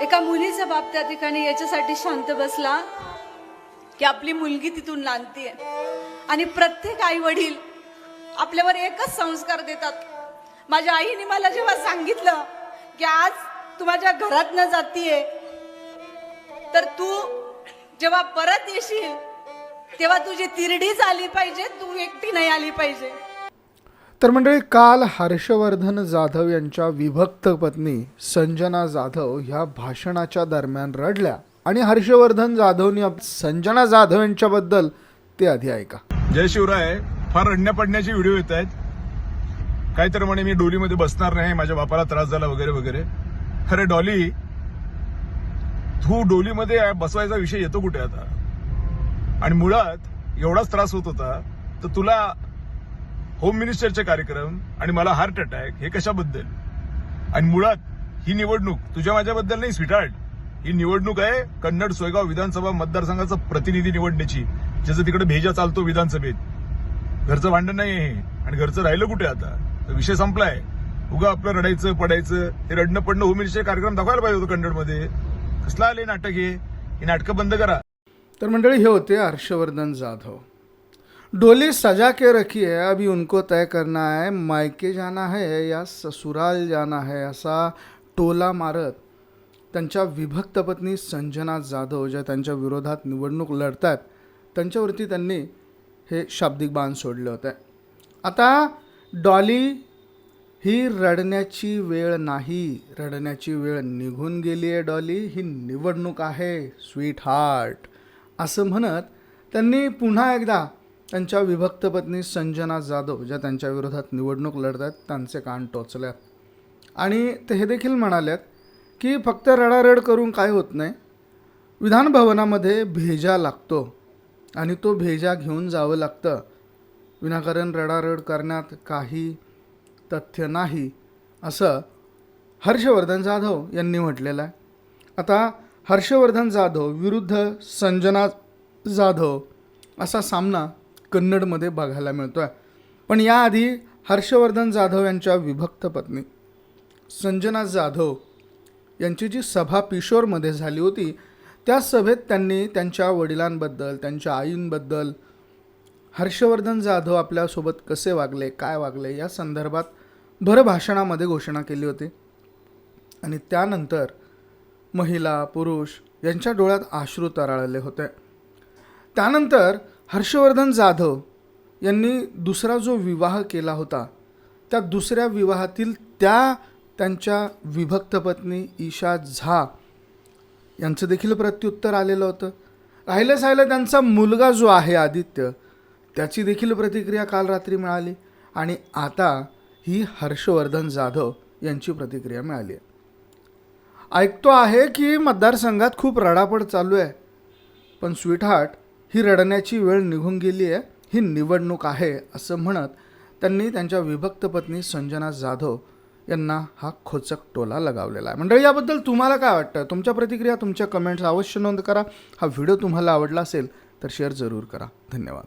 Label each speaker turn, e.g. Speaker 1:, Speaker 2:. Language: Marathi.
Speaker 1: एका मुलीचा बाप त्या ठिकाणी याच्यासाठी शांत बसला. की आपली मुलगी तिथून लांबतीये. आणि प्रत्येक आई वडील आपल्यावर एकच संस्कार देतात. माझ्या आईने मला जेव्हा सांगितलं की आज तू माझ्या घरात न जातीये तर तू जेव्हा परत येशील तेव्हा तुझी तिरडीच आली पाहिजे तू एकटी नाही आली पाहिजे.
Speaker 2: तर मंडळी काल हर्षवर्धन जाधव यांच्या विभक्त पत्नी संजना जाधव ह्या भाषणाच्या दरम्यान रडल्या. आणि हर्षवर्धन जाधवनी संजना जाधव यांच्याबद्दल ते आधी ऐका.
Speaker 3: जय शिवराय. फार रडण्या पडण्याचे व्हिडिओ येत आहेत. काहीतरी म्हणे मी डोलीमध्ये बसणार नाही माझ्या बापाला त्रास झाला वगैरे वगैरे. खरे डॉली तू डोलीमध्ये बसवायचा विषय येतो कुठे आता? आणि मुळात एवढाच त्रास होत होता तर तुला होम मिनिस्टरचे कार्यक्रम आणि मला हार्ट अटॅक हे कशाबद्दल? आणि मुळात ही निवडणूक तुझ्या माझ्याबद्दल नाही स्वीटार्ट ही निवडणूक आहे कन्नड सोयगाव विधानसभा मतदारसंघाचा प्रतिनिधी निवडण्याची ज्याचं तिकडे भेजा चालतो विधानसभेत. घरचं भांडण नाही हे आणि घरचं राहिलं कुठे आता? तर विषय संपलाय. उगा आपलं रडायचं पडायचं हे रडणं पडणं होम मिनिस्टर कार्यक्रम दाखवायला पाहिजे होतं कन्नडमध्ये. कसला आले नाटक हे? ही नाटकं बंद करा.
Speaker 2: तर मंडळी हे होते हर्षवर्धन जाधव. डोली सजा के रखी है अभी उनको तय करना है मायके जाना है या ससुराल जाना है असा टोला मारत त्यांच्या विभक्त पत्नी संजना जाधव ज्या त्यांच्या विरोधात निवडणूक लढतात त्यांच्यावरती त्यांनी हे शाब्दिक बाण सोडलं होतं. आता डॉली ही रडण्याची वेळ नाही रडण्याची वेळ निघून गेली आहे डॉली ही निवडणूक आहे स्वीट हार्ट असं म्हणत त्यांनी पुन्हा एकदा त्यांच्या विभक्त पत्नी संजना जाधव ज्या त्यांच्या विरोधात निवडणूक लढत आहेत त्यांचे कान टोचल्यात. आणि ते हे देखील म्हणाल्यात की फक्त रडारड करून काय होत नाही विधानभवनामध्ये भेजा लागतो आणि तो भेजा घेऊन जावं लागतं. विनाकारण रडारड करण्यात काही तथ्य नाही असं हर्षवर्धन जाधव यांनी म्हटलेलं आहे. आता हर्षवर्धन जाधव विरुद्ध संजना जाधव असा सामना कन्नडमध्ये बघायला मिळतो आहे पण याआधी हर्षवर्धन जाधव यांच्या विभक्त पत्नी संजना जाधव यांची जी सभा पिशोरमध्ये झाली होती त्या सभेत त्यांनी त्यांच्या वडिलांबद्दल त्यांच्या आईंबद्दल हर्षवर्धन जाधव आपल्यासोबत कसे वागले काय वागले या संदर्भात भर भाषणामध्ये घोषणा केली होती. आणि त्यानंतर महिला पुरुष यांच्या डोळ्यात अश्रू तराळले होते. त्यानंतर हर्षवर्धन जाधव यांनी दुसरा जो विवाह केला होता त्या दुसऱ्या विवाहातील त्या त्यांच्या विभक्त पत्नी ईशा झा यांचं देखील प्रत्युत्तर आलेलं होतं. राहिलं साहिलं त्यांचा मुलगा जो आहे आदित्य त्याची देखील प्रतिक्रिया काल रात्री मिळाली आणि आता ही हर्षवर्धन जाधव यांची प्रतिक्रिया मिळाली आहे. ऐकतो आहे की मतदारसंघात खूप रडापड चालू आहे पण स्वीटहार्ट ही रडण्याची वेळ निघून गेली आहे ही निवडणूक आहे असं म्हणत त्यांनी त्यांच्या विभक्त पत्नी संजना जाधव यांना हा खोचक टोला लगावलेला आहे. मंडळी याबद्दल तुम्हाला काय वाटतं? तुमच्या प्रतिक्रिया तुमच्या कमेंट्स अवश्य नोंद करा. हा व्हिडिओ तुम्हाला आवडला असेल तर शेअर जरूर करा. धन्यवाद.